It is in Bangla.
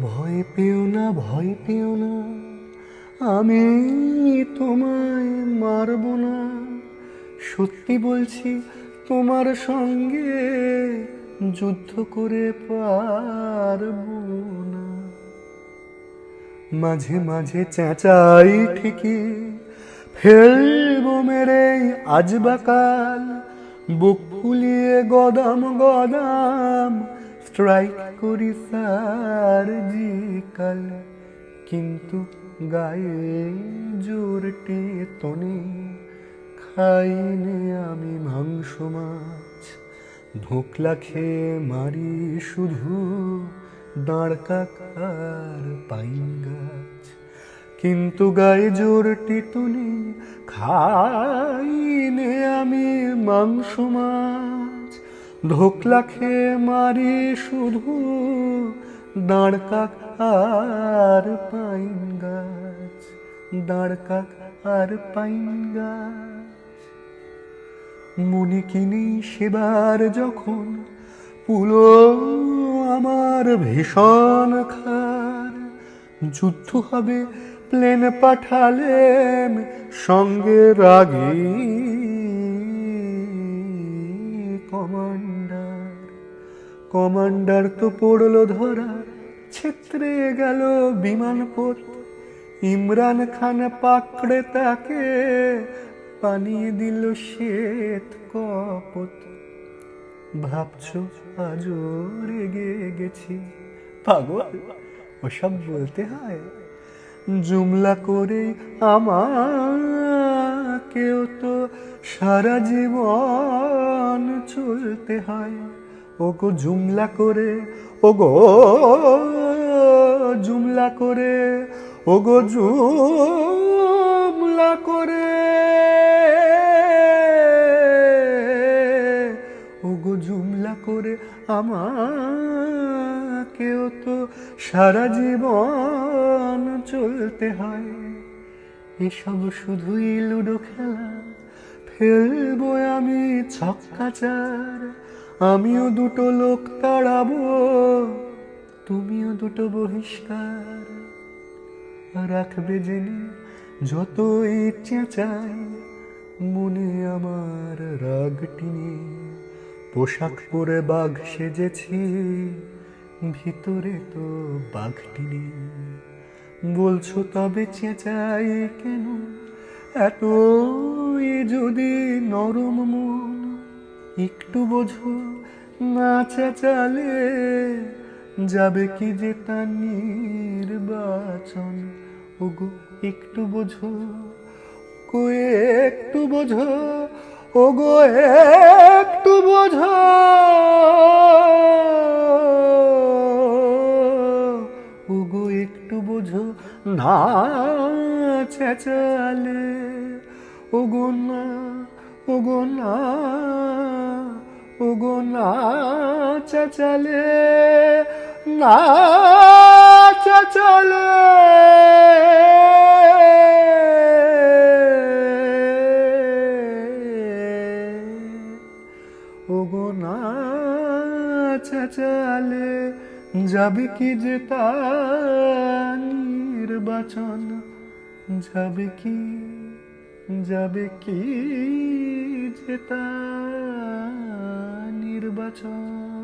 ভয় পেও না, ভয় পেও না। আমি তোমায় মারব না। সত্যি বলছি, তোমার সঙ্গে যুদ্ধ করে পারব না। মাঝে মাঝে চেঁচাই ঠিকই, ফেলব মেরে আজ বা কাল বুক ফুলিয়ে গদাম গদাম স্ট্রাইক করি সার্জিকাল কিন্তু গায়ে জোরটি তনে খাইনে আমি মাংস মাছ ধোকলা খেয়ে মারি শুধু দাঁড় কাকার পাইন গাছ কিন্তু গায়ে জোর টিটুনি খাইনে আমি মাংস মাছ ধোকলা খেয়ে মারি শুধু দাঁড় কাক আর পাইন গাছ দাঁড় কাক আর পাইন গাছ। মনে কিনি সেবার যখন পুলো আমার ভীষণ খার। যুদ্ধ হবে প্লেন পাঠালেন সঙ্গে রাগি কমান্ডার তো পড়ল ধরা, ছেত্রে গেল বিমানপথ ইমরান খান পাকড়ে তাকে পানিয়ে দিল শ্বেত কপত। ভাবছ আজও রেগে গেছি? পাগল? ওসব বলতে হয়? জুমলা করে আমাকেও তো সারা জীবন চলতে হয়। ওগো জুমলা করে, ওগো জুমলা করে, ওগো জুমলা করে, ওগো জুমলা করে আমাকেও তো সারা জীবন চলতে হয়। এসব শুধুই লুডো খেলা, ফেলব আমি ছক্কা চার। আমিও দুটো লোক তাড়াবো, তুমিও দুটো বহিষ্কার। রাখবে জেনে যতই চেঁচাই মনে আমার রাগটি পোশাক পরে বাঘ সেজেছি, ভিতরে তো বাঘটি বলছো তবে চেঁচাই কেন? এতই যদি নরম মন একটু বোঝো না চেঁচালে যাবে কি যে তার নির্বাচন? ওগো, একটু বোঝো গো একটু বোঝো, ওগো, একটু বোঝো। ওগো, একটু বোঝো না চেঁচালে ওগো না ওগো না। ওগো না না চেঁচালে। ওগো না চেঁচালে যাবে কি যে নির্বাচন? যাবে কি যাবে কি যে তার নির্বাচন